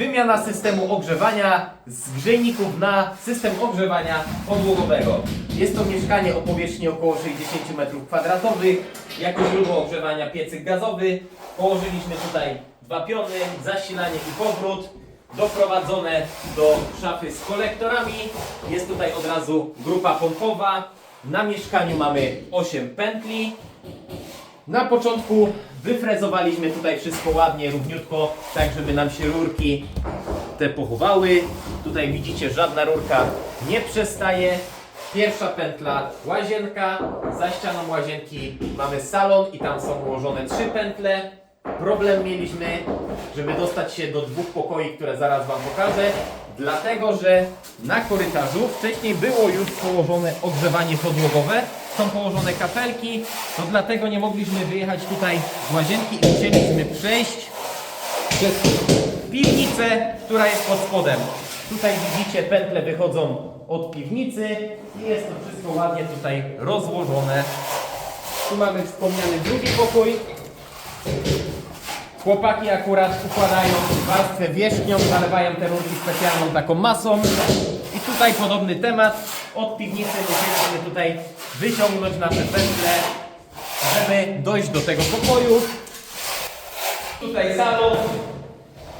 wymiana systemu ogrzewania z grzejników na system ogrzewania podłogowego. Jest to mieszkanie o powierzchni około 60 m2. Jako źródło ogrzewania piecyk gazowy. Położyliśmy tutaj dwa piony, zasilanie i powrót. Doprowadzone do szafy z kolektorami. Jest tutaj od razu grupa pompowa. Na mieszkaniu mamy 8 pętli. Na początku wyfrezowaliśmy tutaj wszystko ładnie, równiutko, tak żeby nam się rurki te pochowały. Tutaj widzicie, żadna rurka nie przestaje. Pierwsza pętla łazienka, za ścianą łazienki mamy salon i tam są ułożone trzy pętle. Problem mieliśmy, żeby dostać się do dwóch pokoi, które zaraz Wam pokażę, dlatego że na korytarzu wcześniej było już położone ogrzewanie podłogowe, są położone kapelki, to dlatego nie mogliśmy wyjechać tutaj z łazienki i musieliśmy przejść przez piwnicę, która jest pod spodem. Tutaj widzicie, pętle wychodzą od piwnicy i jest to wszystko ładnie tutaj rozłożone. Tu mamy wspomniany drugi pokój. Chłopaki akurat układają warstwę wierzchnią, zalewają te rurki specjalną taką masą. I tutaj podobny temat. Od piwnicy musieliśmy tutaj wyciągnąć nasze pętle, żeby dojść do tego pokoju. Tutaj salon.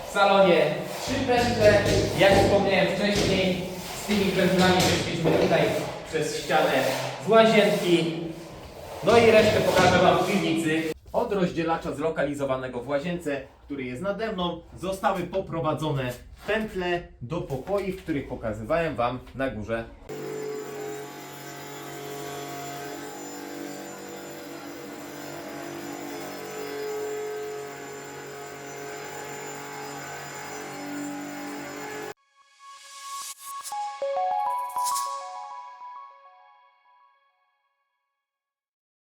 W salonie trzy pętle. Jak wspomniałem wcześniej, z tymi pętlami wyszliśmy tutaj przez ścianę z łazienki. No i resztę pokażę Wam w piwnicy. Od rozdzielacza zlokalizowanego w łazience, który jest nade mną, zostały poprowadzone pętle do pokoi, w których pokazywałem Wam na górze.